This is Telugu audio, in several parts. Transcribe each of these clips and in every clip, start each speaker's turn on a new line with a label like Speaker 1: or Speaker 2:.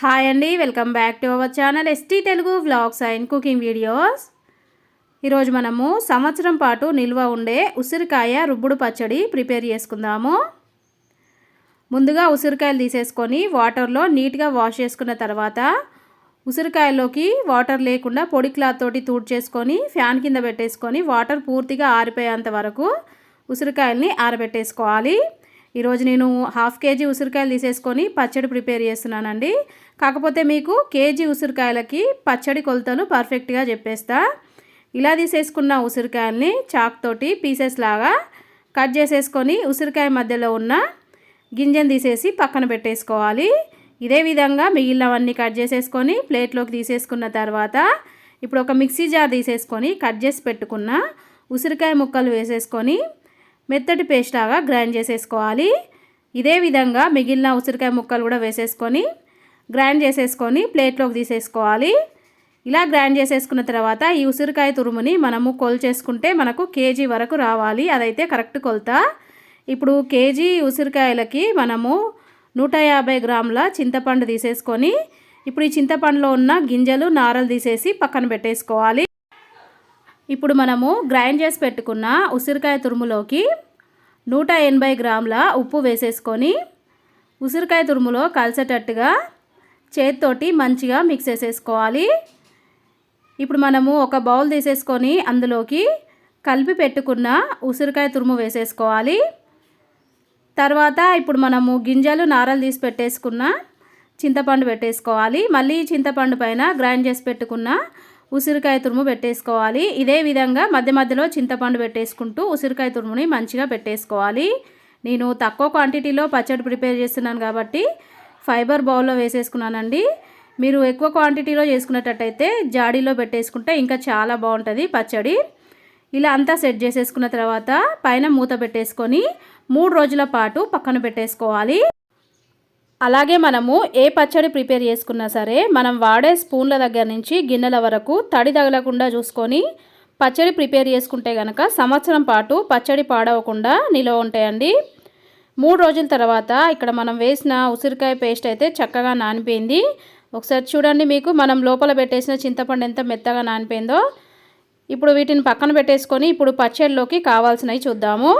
Speaker 1: హాయ్ అండి welcome back to our channel ST Telugu vlogs and cooking videos. ఈరోజు మనము సంవత్సరం పాటు నిల్వ ఉండే ఉసిరికాయ రుబ్బుడు పచ్చడి ప్రిపేర్ చేసుకుందాము. ముందుగా ఉసిరికాయలు తీసేసుకొని వాటర్లో నీట్గా వాష్ చేసుకున్న తర్వాత ఉసిరికాయల్లోకి వాటర్ లేకుండా పొడి క్లాత్ తోటి చేసుకొని ఫ్యాన్ కింద పెట్టేసుకొని వాటర్ పూర్తిగా ఆరిపోయేంత వరకు ఉసిరికాయల్ని ఆరబెట్టేసుకోవాలి. ఈరోజు నేను హాఫ్ కేజీ ఉసిరికాయలు తీసేసుకొని పచ్చడి ప్రిపేర్ చేస్తున్నానండి. కాకపోతే మీకు కేజీ ఉసిరికాయలకి పచ్చడి కొలతలు పర్ఫెక్ట్గా చెప్పేస్తా. ఇలా తీసేసుకున్న ఉసిరికాయల్ని చాక్ తోటి పీసెస్ లాగా కట్ చేసేసుకొని ఉసిరికాయ మధ్యలో ఉన్న గింజను తీసేసి పక్కన పెట్టేసుకోవాలి. ఇదే విధంగా మిగిలినవన్నీ కట్ చేసేసుకొని ప్లేట్లోకి తీసేసుకున్న తర్వాత ఇప్పుడు ఒక మిక్సీ జార్ తీసేసుకొని కట్ చేసి పెట్టుకున్న ఉసిరికాయ ముక్కలు వేసేసుకొని మెత్తటి పేస్ట్ లాగా గ్రైండ్ చేసేసుకోవాలి. ఇదే విధంగా మిగిలిన ఉసిరికాయ ముక్కలు కూడా వేసేసుకొని గ్రైండ్ చేసేసుకొని ప్లేట్లోకి తీసేసుకోవాలి. ఇలా గ్రైండ్ చేసేసుకున్న తర్వాత ఈ ఉసిరికాయ తురుముని మనము కొల్చేసుకుంటే మనకు కేజీ వరకు రావాలి. అదైతే కరెక్ట్ కొలత. ఇప్పుడు కేజీ ఉసిరికాయలకి మనము నూట యాభై గ్రాముల చింతపండు తీసేసుకొని ఇప్పుడు ఈ చింతపండులో ఉన్న గింజలు నారలు తీసేసి పక్కన పెట్టేసుకోవాలి. ఇప్పుడు మనము గ్రైండ్ చేసి పెట్టుకున్న ఉసిరికాయ తురుములోకి నూట ఎనభై గ్రాముల ఉప్పు వేసేసుకొని ఉసిరికాయ తురుములో కలిసేటట్టుగా చేతితోటి మంచిగా మిక్స్ చేసేసుకోవాలి. ఇప్పుడు మనము ఒక బౌల్ తీసేసుకొని అందులోకి కలిపి పెట్టుకున్న ఉసిరికాయ తురుము వేసేసుకోవాలి. తర్వాత ఇప్పుడు మనము గింజలు నారలు తీసి పెట్టేసుకున్న చింతపండు పెట్టేసుకోవాలి. మళ్ళీ చింతపండు పైన గ్రైండ్ చేసి పెట్టుకున్న ఉసిరికాయ తురుము పెట్టేసుకోవాలి. ఇదే విధంగా మధ్య మధ్యలో చింతపండు పెట్టేసుకుంటూ ఉసిరికాయ తురుముని మంచిగా పెట్టేసుకోవాలి. నేను తక్కువ క్వాంటిటీలో పచ్చడి ప్రిపేర్ చేస్తున్నాను కాబట్టి ఫైబర్ బౌల్లో వేసేసుకున్నానండి. మీరు ఎక్కువ క్వాంటిటీలో చేసుకునేటట్టయితే జాడీలో పెట్టేసుకుంటే ఇంకా చాలా బాగుంటుంది పచ్చడి. ఇలా అంతా సెట్ చేసేసుకున్న తర్వాత పైన మూత పెట్టేసుకొని మూడు రోజుల పాటు పక్కన పెట్టేసుకోవాలి. అలాగే మనము ఏ పచ్చడి ప్రిపేర్ చేసుకున్నా సరే మనం వాడే స్పూన్ల దగ్గర నుంచి గిన్నెల వరకు తడి తగలకుండా చూసుకొని పచ్చడి ప్రిపేర్ చేసుకుంటే కనుక సంవత్సరం పాటు పచ్చడి పాడవకుండా నిలవ ఉంటాయండి. మూడు రోజుల తర్వాత ఇక్కడ మనం వేసిన ఉసిరికాయ పేస్ట్ అయితే చక్కగా నానిపోయింది. ఒకసారి చూడండి మీకు మనం లోపల పెట్టేసిన చింతపండు ఎంత మెత్తగా నానిపోయిందో. ఇప్పుడు వీటిని పక్కన పెట్టేసుకొని ఇప్పుడు పచ్చడిలోకి కావాల్సినవి చూద్దాము.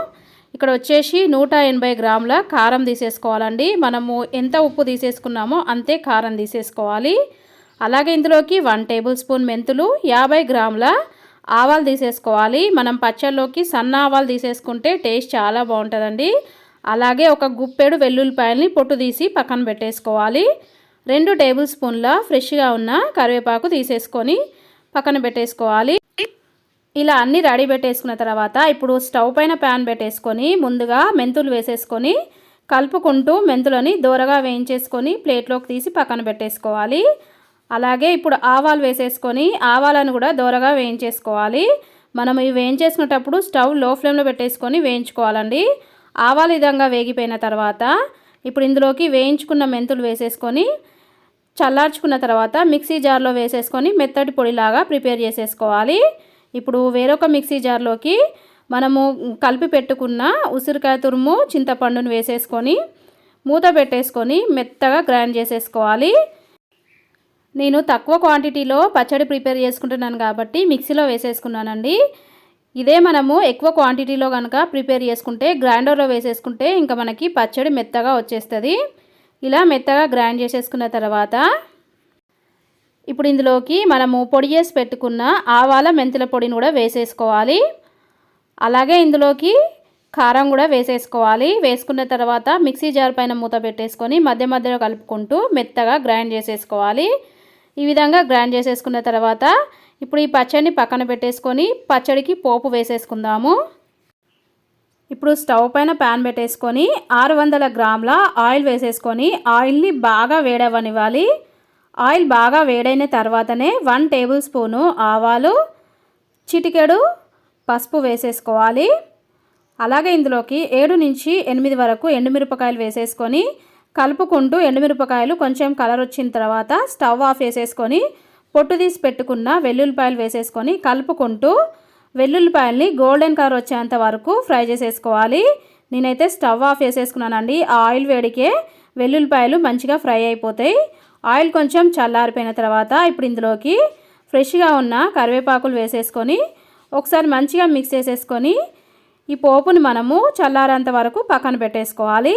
Speaker 1: ఇక్కడ వచ్చేసి నూట ఎనభై గ్రాముల కారం తీసేసుకోవాలండి. మనము ఎంత ఉప్పు తీసేసుకున్నామో అంతే కారం తీసేసుకోవాలి. అలాగే ఇందులోకి వన్ టేబుల్ స్పూన్ మెంతులు యాభై గ్రాముల ఆవాలు తీసేసుకోవాలి. మనం పచ్చళ్ళలోకి సన్న ఆవాలు తీసేసుకుంటే టేస్ట్ చాలా బాగుంటుందండి. అలాగే ఒక గుప్పెడు వెల్లుల్లిపాయల్ని పొట్టు తీసి పక్కన పెట్టేసుకోవాలి. రెండు టేబుల్ స్పూన్ల ఫ్రెష్గా ఉన్న కరివేపాకు తీసేసుకొని పక్కన పెట్టేసుకోవాలి. ఇలా అన్నీ రెడీ పెట్టేసుకున్న తర్వాత ఇప్పుడు స్టవ్ పైన ప్యాన్ పెట్టేసుకొని ముందుగా మెంతులు వేసేసుకొని కలుపుకుంటూ మెంతులని దూరగా వేయించేసుకొని ప్లేట్లోకి తీసి పక్కన పెట్టేసుకోవాలి. అలాగే ఇప్పుడు ఆవాలు వేసేసుకొని ఆవాలను కూడా దూరగా వేయించేసుకోవాలి. మనం ఇవి వేయించేసుకునేటప్పుడు స్టవ్లో ఫ్లేమ్లో పెట్టేసుకొని వేయించుకోవాలండి. ఆవాలు విధంగా వేగిపోయిన తర్వాత ఇప్పుడు ఇందులోకి వేయించుకున్న మెంతులు వేసేసుకొని చల్లార్చుకున్న తర్వాత మిక్సీ జార్లో వేసేసుకొని మెత్తటి పొడిలాగా ప్రిపేర్ చేసేసుకోవాలి. ఇప్పుడు వేరొక మిక్సీ జార్లోకి మనము కలిపి పెట్టుకున్న ఉసిరికాయ తురుము చింతపండును వేసేసుకొని మూత పెట్టేసుకొని మెత్తగా గ్రైండ్ చేసేసుకోవాలి. నేను తక్కువ క్వాంటిటీలో పచ్చడి ప్రిపేర్ చేసుకుంటున్నాను కాబట్టి మిక్సీలో వేసేసుకున్నానండి. ఇదే మనము ఎక్కువ క్వాంటిటీలో కనుక ప్రిపేర్ చేసుకుంటే గ్రైండర్లో వేసేసుకుంటే ఇంకా మనకి పచ్చడి మెత్తగా వచ్చేస్తుంది. ఇలా మెత్తగా గ్రైండ్ చేసేసుకున్న తర్వాత ఇప్పుడు ఇందులోకి మనము పొడి చేసి పెట్టుకున్న ఆవాల మెంతుల పొడిని కూడా వేసేసుకోవాలి. అలాగే ఇందులోకి కారం కూడా వేసేసుకోవాలి. వేసుకున్న తర్వాత మిక్సీ జార్ పైన మూత పెట్టేసుకొని మధ్య మధ్యలో కలుపుకుంటూ మెత్తగా గ్రైండ్ చేసేసుకోవాలి. ఈ విధంగా గ్రైండ్ చేసేసుకున్న తర్వాత ఇప్పుడు ఈ పచ్చడిని పక్కన పెట్టేసుకొని పచ్చడికి పోపు వేసేసుకుందాము. ఇప్పుడు స్టవ్ పైన ప్యాన్ పెట్టేసుకొని ఆరు వందల గ్రాముల ఆయిల్ వేసేసుకొని ఆయిల్ని బాగా వేడవనివ్వాలి ఆయిల్ బాగా వేడైన తర్వాతనే వన్ టేబుల్ స్పూను ఆవాలు చిటికెడు పసుపు వేసేసుకోవాలి. అలాగే ఇందులోకి ఏడు నుంచి ఎనిమిది వరకు ఎండుమిరపకాయలు వేసేసుకొని కలుపుకుంటూ ఎండుమిరపకాయలు కొంచెం కలర్ వచ్చిన తర్వాత స్టవ్ ఆఫ్ వేసేసుకొని పొట్టు తీసి పెట్టుకున్న వెల్లుల్లిపాయలు వేసేసుకొని కలుపుకుంటూ వెల్లుల్లిపాయల్ని గోల్డెన్ కలర్ వచ్చేంత వరకు ఫ్రై చేసేసుకోవాలి. నేనైతే స్టవ్ ఆఫ్ వేసేసుకున్నానండి ఆ ఆయిల్ వేడికే వెల్లుల్లిపాయలు మంచిగా ఫ్రై అయిపోతాయి. ఆయిల్ కొంచెం చల్లారిపోయిన తర్వాత ఇప్పుడు ఇందులోకి ఫ్రెష్గా ఉన్న కరివేపాకులు వేసేసుకొని ఒకసారి మంచిగా మిక్స్ చేసేసుకొని ఈ పోపుని మనము చల్లారేంత వరకు పక్కన పెట్టేసుకోవాలి.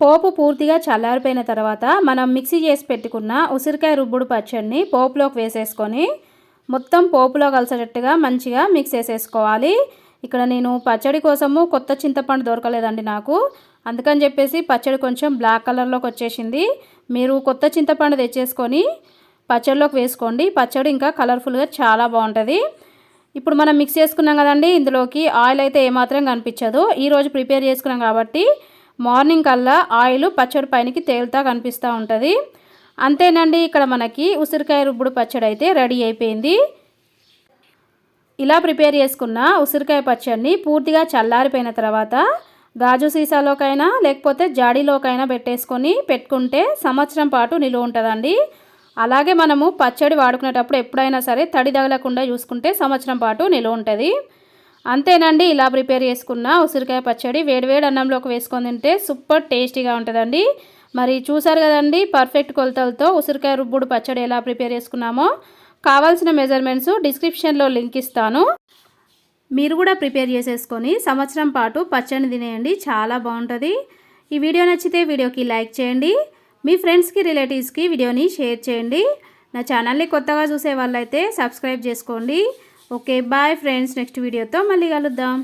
Speaker 1: పోపు పూర్తిగా చల్లారిపోయిన తర్వాత మనం మిక్సీ చేసి పెట్టుకున్న ఉసిరికాయ రుబ్బుడు పచ్చడిని పోపులోకి వేసేసుకొని మొత్తం పోపులో కలిసేటట్టుగా మంచిగా మిక్స్ చేసేసుకోవాలి. ఇక్కడ నేను పచ్చడి కోసము కొత్త చింతపండు దొరకలేదండి నాకు. అందుకని చెప్పేసి పచ్చడి కొంచెం బ్లాక్ కలర్లోకి వచ్చేసింది. మీరు కొత్త చింతపండు తెచ్చేసుకొని పచ్చడిలోకి వేసుకోండి. పచ్చడి ఇంకా కలర్ఫుల్గా చాలా బాగుంటుంది. ఇప్పుడు మనం మిక్స్ చేసుకున్నాం కదండి ఇందులోకి ఆయిల్ అయితే ఏమాత్రం కనిపించదు. ఈరోజు ప్రిపేర్ చేసుకున్నాం కాబట్టి మార్నింగ్ కల్లా ఆయిల్ పచ్చడి పైనకి తేలుతా కనిపిస్తూ ఉంటుంది. అంతేనండి ఇక్కడ మనకి ఉసిరికాయ రుబ్బుడు పచ్చడి అయితే రెడీ అయిపోయింది. ఇలా ప్రిపేర్ చేసుకున్న ఉసిరికాయ పచ్చడిని పూర్తిగా చల్లారిపోయిన తర్వాత గాజు సీసాలోకైనా లేకపోతే జాడీలోకైనా పెట్టేసుకొని పెట్టుకుంటే సంవత్సరం పాటు నిలువ ఉంటుందండి. అలాగే మనము పచ్చడి వాడుకునేటప్పుడు ఎప్పుడైనా సరే తడి తగలకుండా చూసుకుంటే సంవత్సరం పాటు నిలువ ఉంటుంది. అంతేనండి ఇలా ప్రిపేర్ చేసుకున్న ఉసిరికాయ పచ్చడి వేడివేడి అన్నంలోకి వేసుకొని తింటే సూపర్ టేస్టీగా ఉంటుందండి. మరి చూసారు కదండి పర్ఫెక్ట్ కొలతలతో ఉసిరికాయ రుబ్బుడు పచ్చడి ఎలా ప్రిపేర్ చేసుకున్నామో. కావాల్సిన మెజర్మెంట్స్ డిస్క్రిప్షన్లో లింక్ ఇస్తాను. మీరు కూడా ప్రిపేర్ చేసేసుకొని సంవత్సరం పాటు పచ్చడిని తినేయండి చాలా బాగుంటుంది. ఈ వీడియో నచ్చితే వీడియోకి లైక్ చేయండి. మీ ఫ్రెండ్స్కి రిలేటివ్స్కి వీడియోని షేర్ చేయండి. నా ఛానల్ని కొత్తగా చూసే వాళ్ళైతే సబ్స్క్రైబ్ చేసుకోండి. ఓకే బాయ్ ఫ్రెండ్స్ నెక్స్ట్ వీడియోతో మళ్ళీ కలుద్దాం.